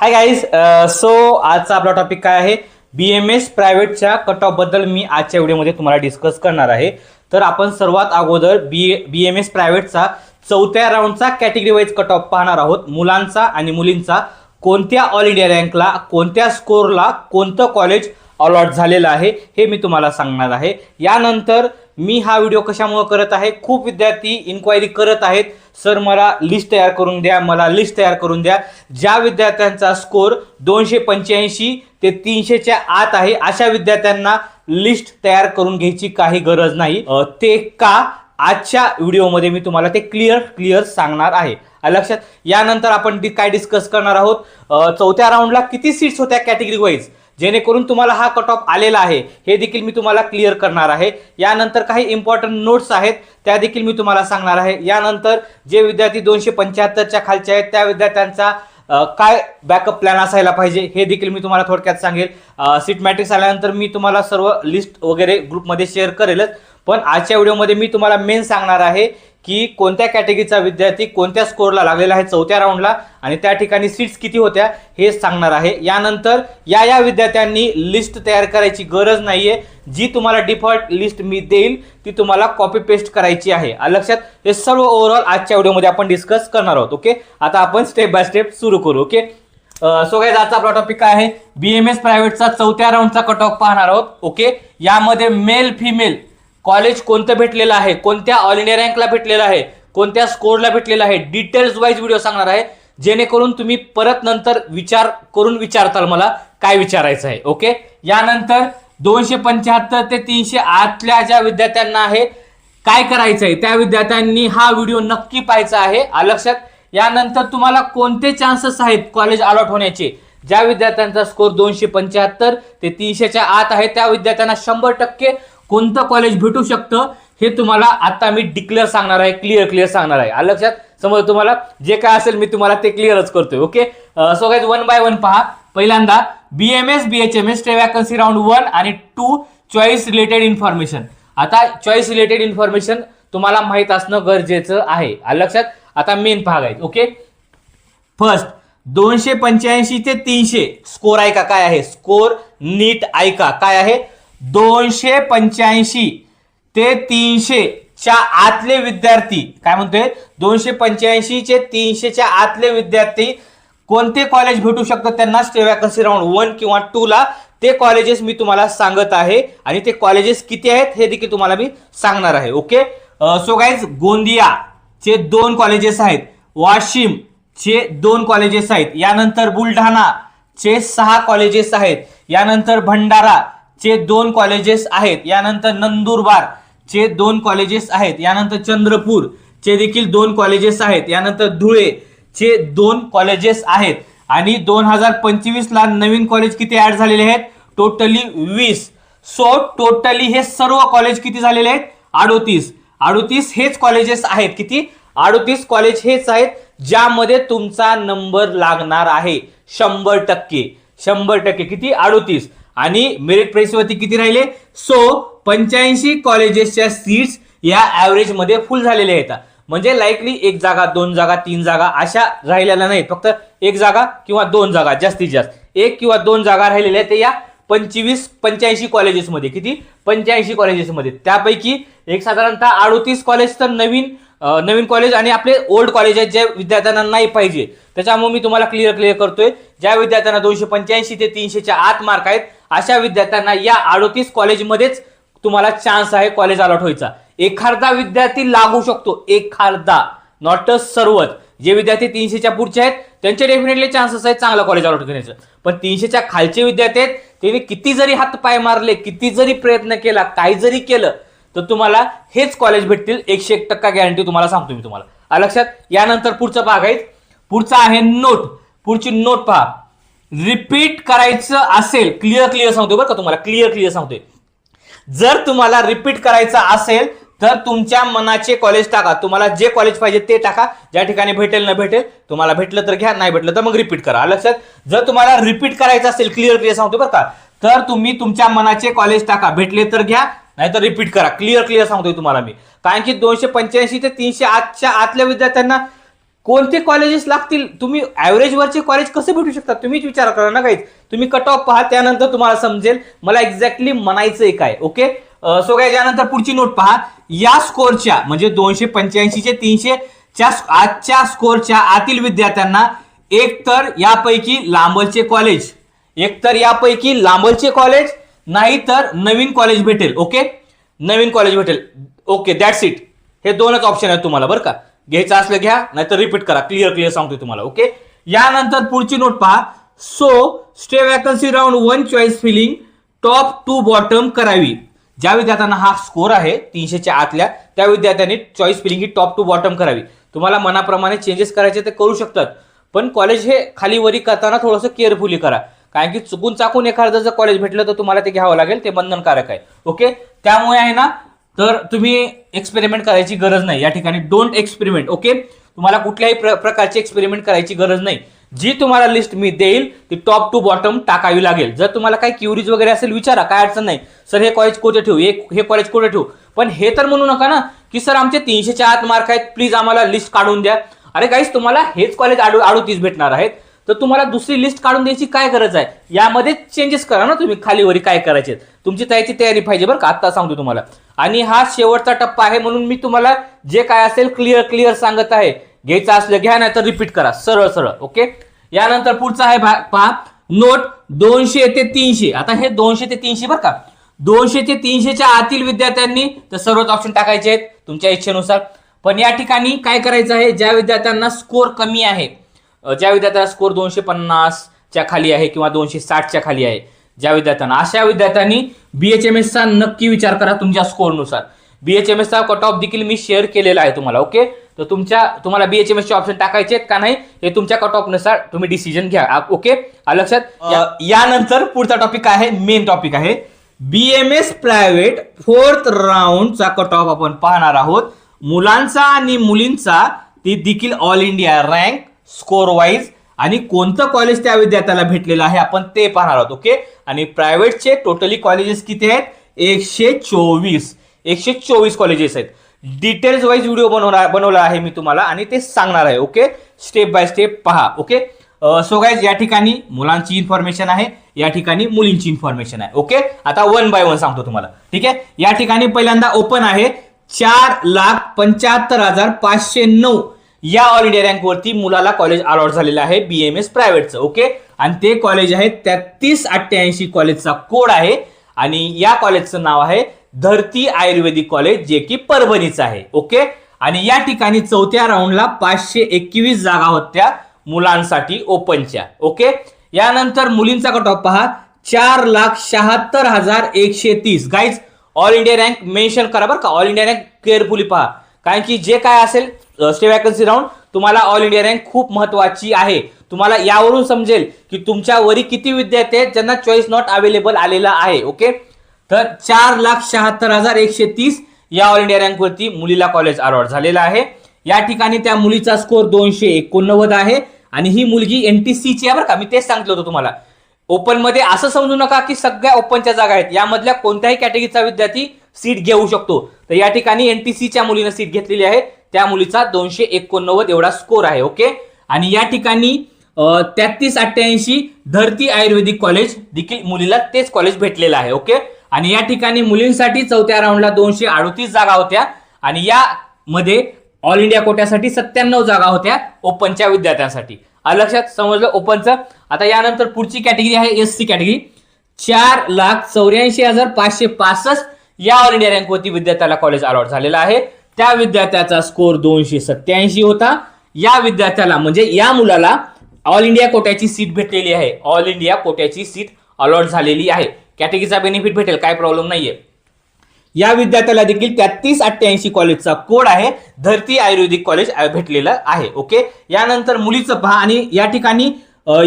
Hi guys so आजचा आपला topic काय आहे? बी एम एस प्रायव्हेटच्या कट ऑफबद्दल मी आजच्या व्हिडिओमध्ये तुम्हाला डिस्कस करणार आहे. तर आपण सर्वात अगोदर बी बी एम एस प्रायव्हेटचा चौथ्या राऊंडचा कॅटेगरी वाईज कट ऑफ पाहणार आहोत. मुलांचा आणि मुलींचा कोणत्या ऑल इंडिया रँकला कोणत्या स्कोरला कोणतं कॉलेज अलॉट झालेलं आहे हे मी तुम्हाला सांगणार आहे. यानंतर मी हा व्हिडिओ कशामुळे करत आहे? खूप विद्यार्थी इन्क्वायरी करत आहेत. सर मला लिस्ट तयार करून द्या मला लिस्ट तयार करून द्या. ज्या विद्यार्थ्यांचा स्कोर दोनशे पंच्याऐंशी ते तीनशेच्या आत आहे अशा विद्यार्थ्यांना लिस्ट तयार करून घ्यायची काही गरज नाही. ते का? आजच्या व्हिडिओमध्ये मी तुम्हाला ते क्लिअर क्लिअर सांगणार आहे. लक्षात? यानंतर आपण काय डिस्कस करणार आहोत? चौथ्या राऊंडला किती सीट्स होत्या कॅटेगरी वाईज जेणेकरून तुम्हाला हा कट ऑफ आलेला आहे. हे देखील मी तुम्हाला क्लिअर करणार आहे. यानंतर काही इम्पॉर्टंट नोट्स आहेत त्या देखील मी तुम्हाला सांगणार आहे. यानंतर जे विद्यार्थी दोनशे पंच्याहत्तरच्या खालचे आहेत त्या विद्यार्थ्यांचा काय बॅकअप प्लॅन असायला पाहिजे हे देखील मी तुम्हाला थोडक्यात सांगेल. सीट मॅट्रिक्स आल्यानंतर मी तुम्हाला सर्व लिस्ट वगैरे ग्रुपमध्ये शेअर करेलच. पण आजच्या व्हिडिओमध्ये मी तुम्हाला मेन सांगणार आहे की कोणत्या कॅटेगरीचा विद्यार्थी कोणत्या स्कोरला लागलेला आहे चौथ्या राऊंडला आणि त्या ठिकाणी सीट्स किती होत्या हे सांगणार आहे. यानंतर या या विद्यार्थ्यांनी लिस्ट तयार करायची गरज नाहीये. जी तुम्हाला डिफॉल्ट लिस्ट मी देईल ती तुम्हाला कॉपी पेस्ट करायची आहे. लक्षात हे सर्व ओव्हरऑल आजच्या व्हिडिओमध्ये आपण डिस्कस करणार आहोत ओके आता आपण स्टेप बाय स्टेप सुरू करू ओके सो काय आजचा आपला टॉपिक काय आहे? बीएमएस प्रायव्हेटचा चौथ्या राऊंडचा कट ऑफ पाहणार आहोत ओके यामध्ये मेल फिमेल कॉलेज कोणतं भेटलेलं आहे? कोणत्या ऑल इंडिया रँकला भेटलेलं आहे? कोणत्या स्कोरला भेटलेलं आहे? डिटेल्स वाईज व्हिडिओ सांगणार आहे. जेणेकरून तुम्ही परत नंतर विचार करून विचारताल मला काय विचारायचं आहे ओके यानंतर दोनशे पंच्याहत्तर ते तीनशे आतल्या ज्या विद्यार्थ्यांना आहे काय करायचं आहे? त्या विद्यार्थ्यांनी हा व्हिडिओ नक्की पाहायचा आहे. आ लक्षात? यानंतर तुम्हाला कोणते चान्सेस आहेत कॉलेज अलॉट होण्याचे? ज्या विद्यार्थ्यांचा स्कोर दोनशे पंच्याहत्तर ते तीनशेच्या आत आहे त्या विद्यार्थ्यांना शंभर टक्के कोणतं कॉलेज भेटू शकतं हे तुम्हाला आता मी डिक्लेअर सांगणार आहे क्लिअर क्लिअर सांगणार आहे. आलं लक्षात? समज तुम्हाला जे काय असेल मी तुम्हाला ते क्लिअरच करतोय okay so guys one by one पहा. पहिल्यांदा B M S B H M S stay vacancy round one आणि टू चॉईस रिलेटेड इन्फॉर्मेशन आता चॉईस रिलेटेड इन्फॉर्मेशन तुम्हाला माहीत असणं गरजेचं आहे. आलं लक्षात? आता मेन भाग आहेत ओके फर्स्ट दोनशे पंच्याऐंशी ते तीनशे. स्कोर ऐका काय आहे? स्कोर नीट ऐका. काय आहे? दोनशे पंच्याऐंशी ते तीनशे च्या आतले विद्यार्थी. काय म्हणतोय? दोनशे पंच्याऐंशी चे तीनशेच्या आतले विद्यार्थी कोणते कॉलेज भेटू शकतात त्यांना? स्टे वॅकन्सी राऊंड वन किंवा टू ला. ते कॉलेजेस मी तुम्हाला सांगत आहे. आणि ते कॉलेजेस किती आहेत? हे देखील तुम्हाला मी सांगणार आहे. ओके सो गाईज गोंदिया चे दोन कॉलेजेस आहेत. वाशिम चे दोन कॉलेजेस आहेत. यानंतर बुलढाणा चे सहा कॉलेजेस आहेत. यानंतर भंडारा चे दोन कॉलेजेस आहेत. यानंतर नंदुरबार चे दोन कॉलेजेस आहेत. यानंतर चंद्रपूर चे देखील दोन कॉलेजेस आहेत. यानंतर धुळे चे दोन कॉलेजेस आहेत. आणि दोन हजार पंचवीस ला नवीन कॉलेज किती ऍड झालेले आहेत? टोटली वीस. सो टोटली हे सर्व कॉलेज किती झालेले आहेत? अडोतीस. अडोतीस हेच कॉलेजेस आहेत किती? अडोतीस कॉलेज हेच आहेत ज्यामध्ये तुमचा नंबर लागणार आहे. शंभर टक्के. शंभर टक्के. किती? अडोतीस. आणि मेरिट प्रेसवरती किती राहिले? सो पंच्याऐंशी कॉलेजेसच्या सीट्स या ऍव्हरेजमध्ये फुल झालेल्या आहेत. म्हणजे लाईकली एक जागा दोन जागा तीन जागा अशा राहिलेल्या नाहीत. फक्त एक जागा किंवा दोन जागा जास्तीत जास्त. एक किंवा दोन जागा राहिलेल्या आहेत या पंचवीस पंच्याऐंशी कॉलेजेसमध्ये किती? पंच्याऐंशी कॉलेजेसमध्ये त्यापैकी एक साधारणतः अडोतीस कॉलेज तर नवीन नवीन कॉलेज आणि आपले ओल्ड कॉलेज आहेत ज्या विद्यार्थ्यांना नाही पाहिजे. त्याच्यामुळे मी तुम्हाला क्लिअर क्लिअर करतोय. ज्या विद्यार्थ्यांना दोनशे पंच्याऐंशी ते तीनशेच्या आत मार्क आहेत अशा विद्यार्थ्यांना या अडोतीस कॉलेजमध्येच तुम्हाला चान्स आहे कॉलेज अलॉट व्हायचा. एखादा विद्यार्थी लागू शकतो. एखादा. नॉट अ सर्वच. जे विद्यार्थी तीनशेच्या पुढचे आहेत त्यांचे डेफिनेटली चान्सेस आहेत चांगला कॉलेज अलॉट करण्याचं पण तीनशेच्या खालचे विद्यार्थी आहेत त्यांनी किती जरी हात पाय मारले किती जरी प्रयत्न केला काही जरी केलं तर तुम्हाला हेच कॉलेज भेटतील. एकशे एक टक्का गॅरंटी तुम्हाला सांगतो मी तुम्हाला. लक्षात? यानंतर पुढचा भाग आहे. पुढचा आहे नोट पुढची नोट पहा. रिपीट करायचं असेल क्लिअर क्लिअर सांगतोय बरं का तुम्हाला? क्लिअर क्लिअर सांगतोय. जर तुम्हाला रिपीट करायचं असेल तर तुमच्या मनाचे कॉलेज टाका. तुम्हाला जे कॉलेज पाहिजे ते टाका. ज्या ठिकाणी भेटेल न भेटेल तुम्हाला भेटलं तर घ्या नाही भेटलं तर मग रिपीट करा. लक्षात? जर तुम्हाला रिपीट करायचं असेल क्लिअर क्लिअर सांगतो बरं का तर तुम्ही तुमच्या मनाचे कॉलेज टाका. भेटले तर घ्या नाही तर रिपीट करा. क्लिअर क्लिअर सांगतोय तुम्हाला मी. कारण की दोनशे पंच्याऐंशी ते तीनशे आठच्या आतल्या विद्यार्थ्यांना कोणते कॉलेजेस लागतील? तुम्ही ऍव्हरेज वरचे कॉलेज कसे भेटू शकतात तुम्हीच विचार करा ना काहीच तुम्ही कट ऑफ पहा त्यानंतर तुम्हाला समजेल मला एक्झॅक्टली म्हणायचंय काय ओके सो काय यानंतर पुढची नोट पहा. या स्कोरच्या म्हणजे दोनशे पंच्याऐंशीचे तीनशे च्या आजच्या स्कोरच्या आतील विद्यार्थ्यांना एक तर यापैकी लांबलचे कॉलेज एक तर यापैकी लांबलचे कॉलेज नाही तर नवीन कॉलेज भेटेल ओके नवीन कॉलेज भेटेल. ओके दॅट्स इट हे दोनच ऑप्शन आहेत तुम्हाला बरं का? घ्यायचं असलं घ्या नाहीतर रिपीट करा. क्लिअर क्लिअर सांगतोय तुम्हाला ओके यानंतर पुढची नोट पहा. So stay vacancy round one choice filling top to bottom करावी. ज्या विद्यार्थ्यांना हा स्कोर आहे तीनशेच्या आतल्या त्या विद्यार्थ्यांनी चॉईस फिलिंग ही टॉप टू बॉटम करावी. तुम्हाला मनाप्रमाणे चेंजेस करायचे ते करू शकतात. पण कॉलेज हे खाली वरी करताना थोडंसं केअरफुली करा. कारण की चुकून चाकून एखादं जर कॉलेज भेटलं तर तुम्हाला ते घ्यावं लागेल ते बंधनकारक आहे. ओके त्यामुळे आहे ना तर तुम्ही एक्सपेरिमेंट करायची गरज नाही. या ठिकाणी डोंट एक्सपेरिमेंट ओके तुम्हाला कुठल्याही प्र प्रकारची एक्सपेरिमेंट करायची गरज नाही. जी तुम्हाला लिस्ट मी देईल ती टॉप टू बॉटम टाकावी लागेल. जर तुम्हाला काही क्युरीज वगैरे असेल विचारा काय अडचण नाही. सर हे कॉलेज कुठे ठेवू? हे हे कॉलेज कुठे ठेवू? पण हे तर म्हणू नका ना की सर आमचे तीनशेच्या आत मार्क आहेत. प्लीज आम्हाला लिस्ट काढून द्या. अरे काहीच तुम्हाला हेच कॉलेज आडू अडोतीस भेटणार आहेत. तर तुम्हाला दुसरी लिस्ट काढून द्यायची काय गरज आहे? यामध्ये चेंजेस करा ना तुम्ही. खालीवरी काय करायचे तुमची त्याची तयारी पाहिजे बरं का? आता सांगतो तुम्हाला. आणि हा शेवटचा टप्पा आहे म्हणून मी तुम्हाला जे काय असेल क्लिअर क्लिअर सांगत आहे. घ्यायचं असलं घ्या नाही तर रिपीट करा. सरळ सरळ ओके यानंतर पुढचा आहे भा- पहा. नोट दोनशे ते तीनशे. आता हे दोनशे ते तीनशे बरं का? दोनशे ते तीनशेच्या आतील विद्यार्थ्यांनी तर सर्वच ऑप्शन टाकायचे आहेत तुमच्या इच्छेनुसार. पण या ठिकाणी काय करायचं आहे? ज्या विद्यार्थ्यांना स्कोर कमी आहे ज्या विद्यार्थ्यांना स्कोर दोनशे पन्नासच्या खाली आहे किंवा दोनशे साठच्या खाली आहे ज्या विद्यार्थ्यांना अशा विद्यार्थ्यांनी बीएचएमएस चा नक्की विचार करा तुमच्या स्कोरनुसार बीएचएमएस चा कट ऑफ देखील मी शेअर केलेला आहे तुम्हाला ओके तर तुमच्या तुम्हाला बीएचएमएस चे ऑप्शन टाकायचे आहेत का नाही हे तुमच्या कट ऑफनुसार तुम्ही डिसिजन घ्या ओके लक्षात? यानंतर पुढचा टॉपिक काय आहे मेन टॉपिक आहे. बीएमएस प्रायव्हेट फोर्थ राऊंडचा कट ऑफ आपण पाहणार आहोत. मुलांचा आणि मुलींचा ती देखील all India rank score wise आणि कोणतं कॉलेज त्या विद्यार्थ्याला भेटलेलं आहे आपण ते पाहणार आहोत ओके आणि प्रायव्हेटचे टोटली कॉलेजेस किती आहेत? एकशे चोवीस. एकशे चोवीस कॉलेजेस आहेत. डिटेल्स वाईज व्हिडिओ बनवणार बनवला आहे मी तुम्हाला आणि ते सांगणार आहे ओके स्टेप बाय स्टेप पहा ओके सो गाईज या ठिकाणी मुलांची इन्फॉर्मेशन आहे या ठिकाणी मुलींची इन्फॉर्मेशन आहे ओके आता वन बाय वन सांगतो तुम्हाला ठीक आहे? या ठिकाणी पहिल्यांदा ओपन आहे चार लाख पंच्याहत्तर हजार पाचशे नऊ. या ऑल इंडिया रँकवरती मुलाला कॉलेज अलॉट झालेलं आहे बी एम एस प्रायव्हेटचं ओके आणि ते कॉलेज आहे तेहतीस अठ्ठ्याऐंशी कॉलेजचा कोड आहे. आणि या कॉलेजचं नाव आहे धरती आयुर्वेदिक कॉलेज जे की परभणीचं आहे ओके आणि या ठिकाणी चौथ्या राऊंडला पाचशे एकवीस जागा होत्या मुलांसाठी ओपनच्या ओके यानंतर मुलींचा कट ऑफ पहा. चार लाख शहात्तर हजार एकशे तीस. Guys all India rank mention करा बरं का. ऑल इंडिया रँक केअरफुली पहा. कारण की जे काय असेल स्टे वॅकन्सी राऊंड तुम्हाला ऑल इंडिया रँक खूप महत्वाची आहे. तुम्हाला यावरून समजेल की तुमच्या वरी किती विद्यार्थी आहेत ज्यांना चॉईस नॉट अवेलेबल आलेला आहे ओके तर चार लाख शहात्तर हजार एकशे तीस या ऑल इंडिया रँकवरती मुलीला कॉलेज अलॉट झालेला आहे. या ठिकाणी त्या मुलीचा स्कोर दोनशे एकोणनव्वद आहे आणि ही मुलगी एन टी सीची आहे बरं का. मी तेच सांगितलं होतं तुम्हाला. ओपनमध्ये असं समजू नका की सगळ्या ओपनच्या जागा आहेत. यामधल्या कोणत्याही कॅटेगरीचा विद्यार्थी सीट घेऊ शकतो. तर या ठिकाणी एन टी सीच्या मुलीनं सीट घेतलेली आहे. त्या मुलीचा दोनशे एकोणनव्वद एवढा स्कोर आहे ओके आणि या ठिकाणी तेहतीस अठ्ठ्याऐंशी धरती आयुर्वेदिक कॉलेज देखील मुलीला तेच कॉलेज भेटलेलं आहे ओके आणि या ठिकाणी मुलींसाठी चौथ्या राऊंडला दोनशे अडोतीस जागा होत्या. आणि यामध्ये ऑल इंडिया कोट्यासाठी सत्त्याण्णव जागा होत्या ओपनच्या विद्यार्थ्यांसाठी. लक्षात समजलं ओपनचं आता यानंतर पुढची कॅटेगरी आहे एस सी कॅटेगरी चार लाख चौऱ्याऐंशी हजार पाचशे पासष्ट या ऑल इंडिया रँकवरती विद्यार्थ्याला कॉलेज अलॉट झालेला आहे. त्या विद्यार्थ्याचा स्कोर दोनशे सत्याऐंशी होता. या विद्यार्थ्याला म्हणजे या मुलाला ऑल इंडिया कोट्याची सीट भेटलेली आहे. ऑल इंडिया कोट्याची सीट अलॉट झालेली आहे. कॅटेगरीचा बेनिफिट भेटेल काय प्रॉब्लेम नाहीये. या विद्यार्थ्याला देखील तेहतीस अठ्ठ्याऐंशी कॉलेजचा कोड आहे. धरती आयुर्वेदिक कॉलेज भेटलेलं आहे. ओके यानंतर मुलीचं पहा आणि या ठिकाणी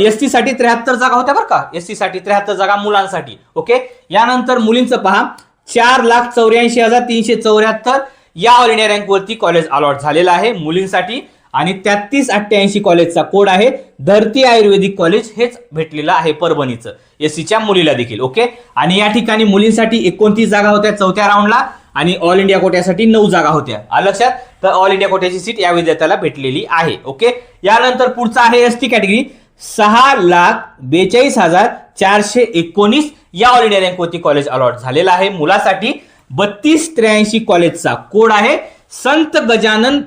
एस टी साठी त्र्याहत्तर जागा होत्या बरं का? एस टी साठी त्र्याहत्तर जागा मुलांसाठी. ओके यानंतर मुलींचं पहा चार लाख चौऱ्याऐंशी हजार तीनशे चौऱ्याहत्तर या ऑल इंडिया रँकवरती कॉलेज अलॉट झालेलं आहे मुलींसाठी. आणि तेहतीस अठ्ठ्याऐंशी कॉलेजचा कोड आहे. धरती आयुर्वेदिक कॉलेज हेच भेटलेलं आहे परभणीचं. एस सीच्या मुलीला देखील ओके आणि या ठिकाणी मुलींसाठी एकोणतीस जागा होत्या चौथ्या राऊंडला आणि ऑल इंडिया कोट्यासाठी नऊ जागा होत्या. लक्षात? तर ऑल इंडिया कोट्याची सीट या विद्यार्थ्याला भेटलेली आहे ओके यानंतर पुढचा आहे एस टी कॅटेगरी सहा लाख बेचाळीस हजार चारशे एकोणीस या ऑल इंडिया रँकवरती कॉलेज अलॉट झालेला आहे मुलासाठी. बत्तीस त्र्याऐंशी कॉलेजचा कोड आहे. संत गजानन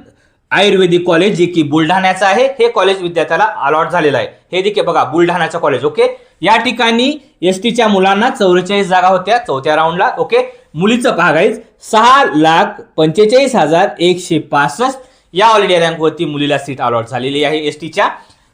आयुर्वेदिक कॉलेज जे की बुलढाण्याचं आहे. हे कॉलेज विद्यार्थ्याला अलॉट झालेलं आहे. हे देखील बघा बुलढाण्याचं कॉलेज ओके? या ठिकाणी एस टीच्या मुलांना चौवेचाळीस जागा होत्या चौथ्या राऊंडला ओके? मुलीचं पहा सहा लाख पंचेचाळीस हजार एकशे पासष्ट या ऑल इंडिया रँकवरती मुलीला सीट अलॉट झालेली आहे एस टीच्या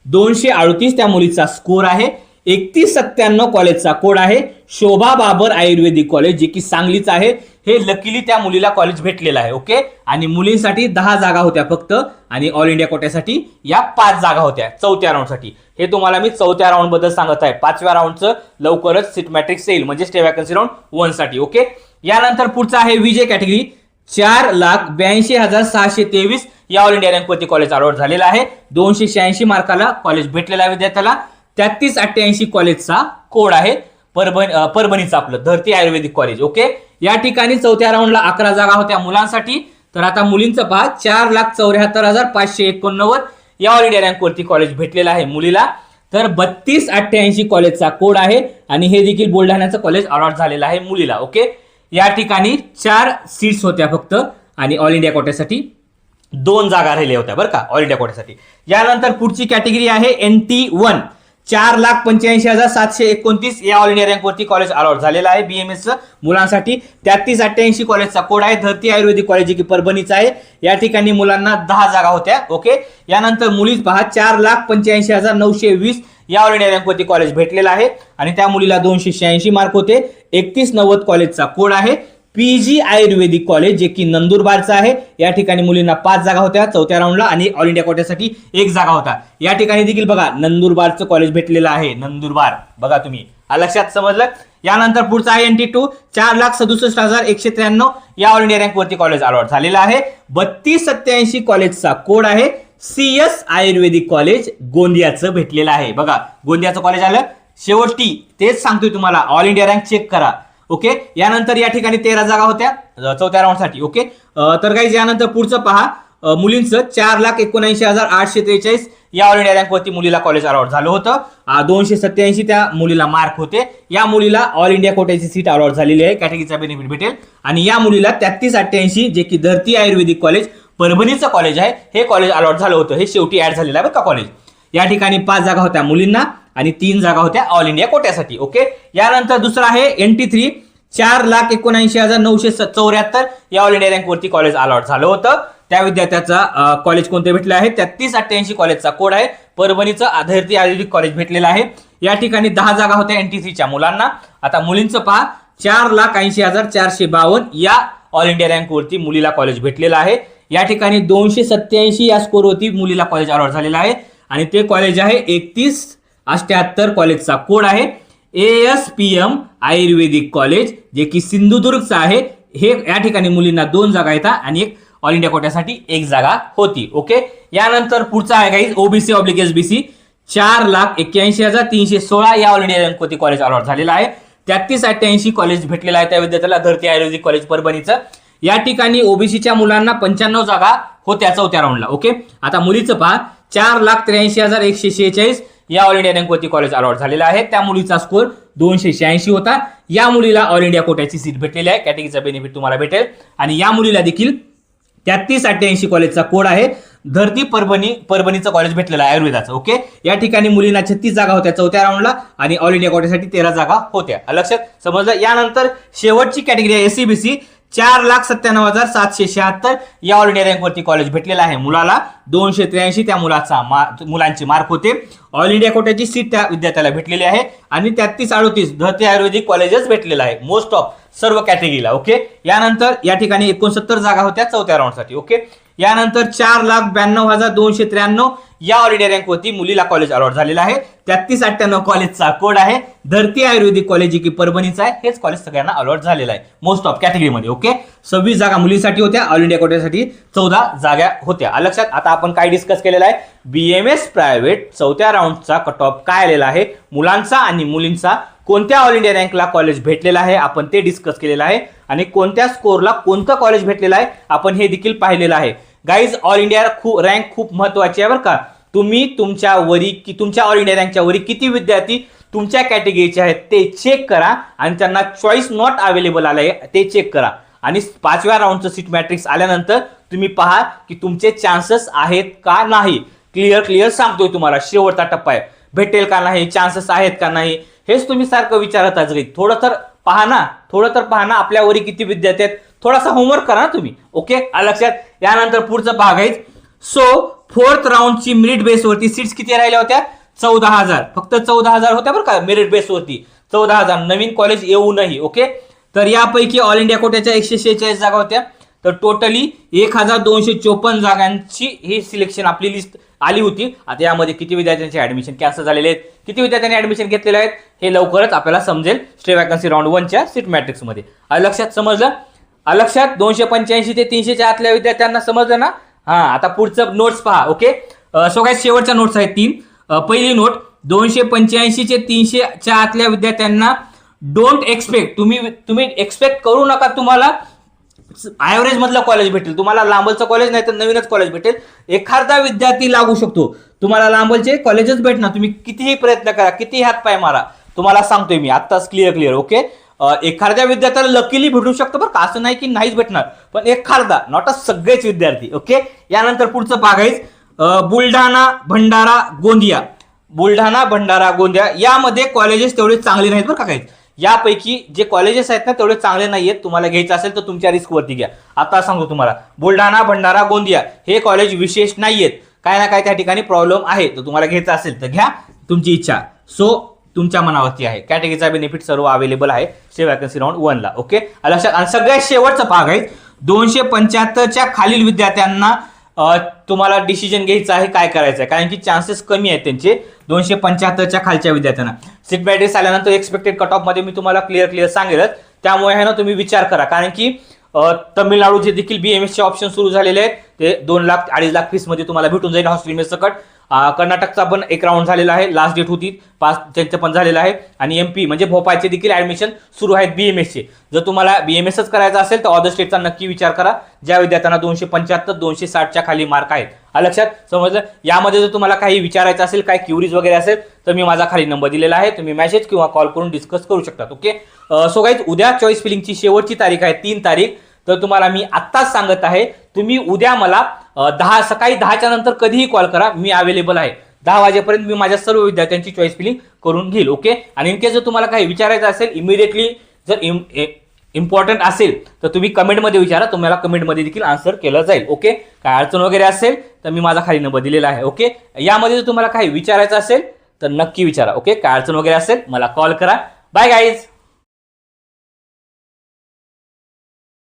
दोनशे अडतीस त्या मुलीचा स्कोर आहे. एकतीस सत्त्याण्णव कॉलेजचा कोड आहे. शोभा बाबर आयुर्वेदिक कॉलेज जे की सांगलीच आहे. हे लकीली त्या मुलीला कॉलेज भेटलेलं आहे ओके आणि मुलींसाठी दहा जागा होत्या फक्त आणि ऑल इंडिया कोट्यासाठी या पाच जागा होत्या चौथ्या राऊंडसाठी हे तुम्हाला मी चौथ्या राऊंडबद्दल सांगत आहे. पाचव्या राऊंडचं लवकरच सीट मॅट्रिक्स येईल म्हणजे स्टे वॅकन्सी राऊंड वनसाठी ओके यानंतर पुढचा आहे विजय कॅटेगरी चार लाख ब्याऐंशी हजार सहाशे तेवीस या ऑल इंडिया रँकवरती कॉलेज अलॉट झालेला आहे. दोनशे शहाऐंशी मार्काला कॉलेज भेटलेला आहे विद्यार्थ्याला. तेहतीस अठ्ठ्याऐंशी कॉलेजचा कोड आहे परभणी परभणीचं आपलं धरती आयुर्वेदिक कॉलेज ओके या ठिकाणी चौथ्या राऊंडला अकरा जागा होत्या मुलांसाठी. तर आता मुलींचं पहा चार लाख चौऱ्याहत्तर हजार पाचशे एकोणनव्वद या ऑल इंडिया रँकवरती कॉलेज भेटलेलं आहे मुलीला. तर बत्तीस अठ्ठ्याऐंशी कॉलेजचा कोड आहे आणि हे देखील बुलढाण्याचं कॉलेज अलॉट झालेलं आहे मुलीला ओके या ठिकाणी चार सीट्स होत्या फक्त आणि ऑल इंडिया कोट्यासाठी दोन जागा राहिल्या होत्या बरं का ऑल इंडिया कोट्यासाठी यानंतर पुढची कॅटेगरी आहे एन टी वन चार लाख पंच्याऐंशी हजार सातशे एकोणतीस या ऑल इंडिया रँकवरती कॉलेज अलॉट झालेलं आहे. बीएमएस मुलांसाठी तेहतीस अठ्ठ्याऐंशी कॉलेजचा कोड आहे. धरती आयुर्वेदिक कॉलेज जे की परभणीचा आहे. या ठिकाणी मुलांना दहा जागा होत्या. ओके यानंतर मुलीच पहा चार लाख पंच्याऐंशी हजार नऊशे वीस या ऑल इंडिया रँकवरती कॉलेज भेटलेलं आहे. आणि त्या मुलीला दोनशे शहाऐंशी मार्क होते. एकतीस नव्वद कॉलेजचा कोड आहे. पीजी आयुर्वेदिक कॉलेज जे की नंदुरबारचं आहे. या ठिकाणी मुलींना पाच जागा होत्या चौथ्या राऊंडला आणि ऑल इंडिया कोट्यासाठी एक जागा होता. या ठिकाणी देखील बघा नंदुरबारचं कॉलेज भेटलेलं आहे. नंदुरबार बघा तुम्ही. लक्षात समजलं? यानंतर पुढचा आहे एन टी टू चार लाख सदुसष्ट हजार एकशे त्र्याण्णव या ऑल इंडिया रँकवरती कॉलेज अलॉट झालेलं आहे. बत्तीस सत्याऐंशी कॉलेजचा कोड आहे. सी एस आयुर्वेदिक कॉलेज गोंदियाचं भेटलेलं आहे. बघा गोंदियाचं कॉलेज आलं. शेवटी तेच सांगतोय तुम्हाला. ऑल इंडिया रँक चेक करा. ओके? यानंतर या ठिकाणी तेरा जागा होत्या चौथ्या राऊंडसाठी ओके? तर काही यानंतर पुढचं पहा. मुलींचं चार लाख एकोणऐंशी हजार आठशे त्रेचाळीस या ऑल इंडिया रँकवरती मुलीला कॉलेज अलॉट झालं होतं. दोनशे सत्याऐंशी त्या मुलीला मार्क होते. या मुलीला ऑल इंडिया कोट्याची सीट अलॉट झालेली आहे. कॅटेगरीचा बेनिफिट भेटेल. आणि या मुलीला तेहतीस अठ्ठ्याऐंशी जे की धरती आयुर्वेदिक कॉलेज परभणीचं कॉलेज आहे. हे कॉलेज अलॉट झालं होतं. हे शेवटी ऍड झालेलं आहे बरं का कॉलेज या ठिकाणी पाच जागा होत्या मुलींना. आणि तीन जागा होत्या ऑल इंडिया कोट्यासाठी ओके यानंतर दुसरं आहे एन टी थ्री चार लाख एकोणऐंशी हजार नऊशे चौऱ्याहत्तर या ऑल इंडिया रँकवरती कॉलेज अलॉट झालं होतं. त्या विद्यार्थ्याचा कॉलेज कोणते भेटले आहे? तेहतीस अठ्ठ्याऐंशी कॉलेजचा कोड आहे. परभणीचं आधारती आयुर्वेदिक कॉलेज भेटलेलं आहे. या ठिकाणी दहा जागा होत्या एन टी थ्रीच्या मुलांना. आता मुलींचं पहा चार लाख ऐंशी हजार चारशे बावन्न या ऑल इंडिया रँकवरती मुलीला कॉलेज भेटलेलं आहे. या ठिकाणी दोनशे सत्याऐंशी या स्कोरवरती मुलीला कॉलेज अलॉट झालेलं आहे. आणि ते कॉलेज आहे एकतीस अष्ट्याहत्तर कॉलेजचा कोड आहे. A S P M Ayurvedic college जे की सिंधुदुर्गचं आहे. हे या ठिकाणी मुलींना दोन जागा येतात आणि एक ऑल इंडिया कोट्यासाठी एक जागा होती. ओके यानंतर पुढचा आहे काही OBC oblique S B C चार लाख एक्क्याऐंशी हजार तीनशे सोळा या ऑल इंडिया कोती कॉलेज अलॉट झालेला आहे. तेहतीस अठ्ठ्याऐंशी कॉलेज भेटलेलं आहे त्या विद्यार्थ्याला धरती आयुर्वेदिक कॉलेज परभणीचं. या ठिकाणी ओबीसीच्या मुलांना पंच्याण्णव जागा होत्या चौथ्या राऊंडला ओके आता मुलीचं पहा. चार लाख त्र्याऐंशी हजार एकशे शेहेचाळीस या ऑल इंडिया रँकवरती कॉलेज अलॉट झालेला आहे. त्या मुलीचा स्कोर दोनशे शहाऐंशी होता. या मुलीला ऑल इंडिया कोट्याची सीट भेटलेली आहे. कॅटेगरीचा बेनिफिट तुम्हाला भेटेल. आणि या मुलीला देखील तेहतीस अठ्ठ्याऐंशी कॉलेजचा कोड आहे. धरती परभणी परभणीचं कॉलेज भेटलेलं आहे आयुर्वेदाचं ओके या ठिकाणी मुलींना छत्तीस जागा होत्या चौथ्या राऊंडला आणि ऑल इंडिया कोट्यासाठी तेरा जागा होत्या. लक्षात समजलं? यानंतर शेवटची कॅटेगरी आहे एससीबीसी चार लाख सत्त्याण्णव हजार सातशे शहात्तर या ऑल इंडिया रँकवरती कॉलेज भेटलेला आहे. मुलाला दोनशे त्र्याऐंशी त्या मुलाचा मा- मुलांचे मार्क होते. ऑल इंडिया कोट्याची सीट त्या विद्यार्थ्याला भेटलेली आहे. आणि तेहतीस अडतीस धरती आयुर्वेदिक कॉलेजच भेटलेलं आहे. मोस्ट ऑफ सर्व कॅटेगरीला ओके? यानंतर या ठिकाणी एकोणसत्तर जागा होत्या चौथ्या राऊंडसाठी ओके? यानंतर चार लाख ब्याण्णव हजार दोनशे त्र्याण्णव या ऑलरेडी इंडिया रँकवरती मुलीला कॉलेज अलॉट झालेला आहे. तेहतीस अठ्ठ्याण्णव कॉलेजचा कोड आहे. धरती आयुर्वेदिक कॉलेज की परभणीचा आहे. हेच कॉलेज सगळ्यांना अलॉट झालेलं आहे मोस्ट ऑफ कॅटेगरीमध्ये ओके? सव्वीस जागा मुलींसाठी होत्या ऑल इंडिया कोट्यासाठी चौदा जागा होत्या. लक्षात आता आपण काय डिस्कस केलेला आहे? बीएमएस प्रायव्हेट चौथ्या राऊंडचा कट ऑफ काय आलेला आहे? मुलांचा आणि मुलींचा कोणत्या ऑल इंडिया रँकला कॉलेज भेटलेलं आहे आपण ते डिस्कस केलेलं आहे. आणि कोणत्या स्कोरला कोणतं कॉलेज भेटलेलं आहे आपण हे देखील पाहिलेलं आहे. गाईज ऑल इंडिया खूप रँक खूप महत्वाची आहे बरं का. तुम्ही तुमच्या वरी की तुमच्या ऑल इंडिया रँकच्या वरी किती विद्यार्थी तुमच्या कॅटेगरीचे आहेत ते चेक करा. आणि त्यांना चॉईस नॉट अवेलेबल आलं आहे ते चेक करा. आणि पाचव्या राऊंडचं सीट मॅट्रिक्स आल्यानंतर तुम्ही पहा की तुमचे चान्सेस आहेत का नाही. क्लिअर क्लिअर सांगतोय तुम्हाला शेवटचा टप्पा आहे. भेटेल का नाही चान्सेस आहेत का नाही. हेच तुम्ही सारखं विचारत आज थोडं तर पहा ना थोडं तर पहा ना आपल्यावरी किती विद्यार्थी आहेत. थोडासा होमवर्क करा ना तुम्ही ओके लक्षात. यानंतर पुढचं भाग आहे. सो फोर्थ राऊंडची मेरिट बेसवरती सीट्स किती राहिल्या होत्या? चौदा हजार. फक्त चौदा हजार होत्या बरं का मेरिट बेसवरती चौदा हजार. नवीन कॉलेज येऊनही ओके तर यापैकी ऑल इंडिया कोट्याच्या एकशे शेहेचाळीस जागा होत्या. तर टोटली एक हजार दोनशे चोपन्न जागांची ही सिलेक्शन आपली लिस्ट आली होती. आता यामध्ये किती विद्यार्थ्यांचे ऍडमिशन कॅन्सल झालेले आहेत? किती विद्यार्थ्यांनी ऍडमिशन घेतलेले आहेत? हे लवकरच आपल्याला समजेल स्टे वॅकन्सी राऊंड वनच्या सीट मॅट्रिक्समध्ये लक्षात समजलं? अलक्षात लक्षात? दोनशे पंच्याऐंशी ते तीनशेच्या आतल्या विद्यार्थ्यांना समजलं ना? हा आता पुढचं नोट्स पहा ओके सो काय शेवटच्या नोट्स आहेत तीन. पहिली नोट दोनशे पंच्याऐंशीचे तीनशेच्या आतल्या विद्यार्थ्यांना डोंट एक्सपेक्ट तुम्ही तुम्ही एक्सपेक्ट करू नका तुम्हाला. ॲव्हरेज मधलं कॉलेज भेटेल. तुम्हाला लांबलचं कॉलेज नाही तर नवीनच कॉलेज भेटेल. एखादा विद्यार्थी लागू शकतो. तुम्हाला लांबलचे कॉलेजच भेटणार. तुम्ही कितीही प्रयत्न करा कितीही हातपाय मारा. तुम्हाला सांगतोय मी आत्ताच क्लिअर क्लिअर ओके एखाद्या विद्यार्थ्याला लकीली भेटू शकतो बरं का. असं नाही की नाहीच भेटणार. पण एखादा नॉट अ सगळेच विद्यार्थी ओके यानंतर पुढचं भाग आहे. बुलढाणा भंडारा गोंदिया. बुलढाणा भंडारा गोंदिया यामध्ये कॉलेजेस तेवढे चांगले नाहीत बरं का काहीच यापैकी जे कॉलेजेस आहेत ना तेवढे चांगले नाही आहेत तुम्हाला घ्यायचं असेल तर तुमच्या रिस्कवरती घ्या. आता सांगतो तुम्हाला बुलढाणा भंडारा गोंदिया हे कॉलेज विशेष नाही आहेत काय ना काय त्या ठिकाणी प्रॉब्लेम आहे. तर तुम्हाला घ्यायचं असेल तर घ्या. तुमची इच्छा. सो तुमच्या मनावरती आहे. कॅटेगरीचा बेनिफिट सर्व अवेलेबल आहे. से वॅकन्सी राऊंड वनला ओके लक्षात आणि सगळ्यात शेवटचा भाग आहे. दोनशे पंच्याहत्तरच्या खालील विद्यार्थ्यांना तुम्हाला डिसिजन घ्यायचं आहे काय करायचं आहे? कारण की चान्सेस कमी आहेत त्यांचे. दोनशे पंच्याहत्तरच्या खालच्या विद्यार्थ्यांना. सीट बॅटरीस आल्यानंतर एक्सपेक्टेड कट ऑफमध्ये मी तुम्हाला क्लिअर क्लिअर सांगेलच. त्यामुळे आहे ना तुम्ही विचार करा. कारण की तमिळनाडूचे देखील बी एम एसचे ऑप्शन सुरू झालेले आहेत. ते दोन लाख अडीच लाख फीसमध्ये तुम्हाला भेटून जाईल हॉस्टेल सकट. कर्नाटकचा पण एक राऊंड झालेला आहे. लास्ट डेट होती. पाच त्यांचं पण झालेलं आहे. आणि एम पी म्हणजे भोपाळचे देखील ॲडमिशन सुरू आहेत बी एम एसचे जर तुम्हाला बी एम एसच करायचं असेल तर ऑदर स्टेटचा नक्की विचार करा. ज्या विद्यार्थ्यांना दोनशे पंच्याहत्तर दोनशे साठच्या खाली मार्क आहेत. लक्षात? समजलं? यामध्ये जर तुम्हाला काही विचारायचं असेल काही क्युरीज वगैरे असेल तर मी माझा खाली नंबर दिलेला आहे. तुम्ही मेसेज किंवा कॉल करून डिस्कस करू शकता ओके सो गाईज उद्या चॉईस फिलिंगची शेवटची तारीख आहे. तीन तारीख. तर तुम्हाला मी आत्ताच सांगत आहे तुम्ही उद्या मला दहा सकाळी दहाच्या नंतर कधीही कॉल करा. मी अवेलेबल आहे. दहा वाजेपर्यंत मी माझ्या सर्व विद्यार्थ्यांची चॉईस फिलिंग करून घेईल ओके आणि इनके जर तुम्हाला काही विचारायचं असेल इमिडिएटली जर इम इम्पॉर्टंट असेल तर तुम्ही कमेंटमध्ये विचारा. तुम्हाला कमेंटमध्ये देखील आन्सर केलं जाईल ओके काय अडचण वगैरे असेल तर मी माझा खाली नंबर दिलेला आहे ओके यामध्ये जर तुम्हाला काही विचारायचं असेल तर नक्की विचारा ओके काय अडचण वगैरे असेल मला कॉल करा. Bye guys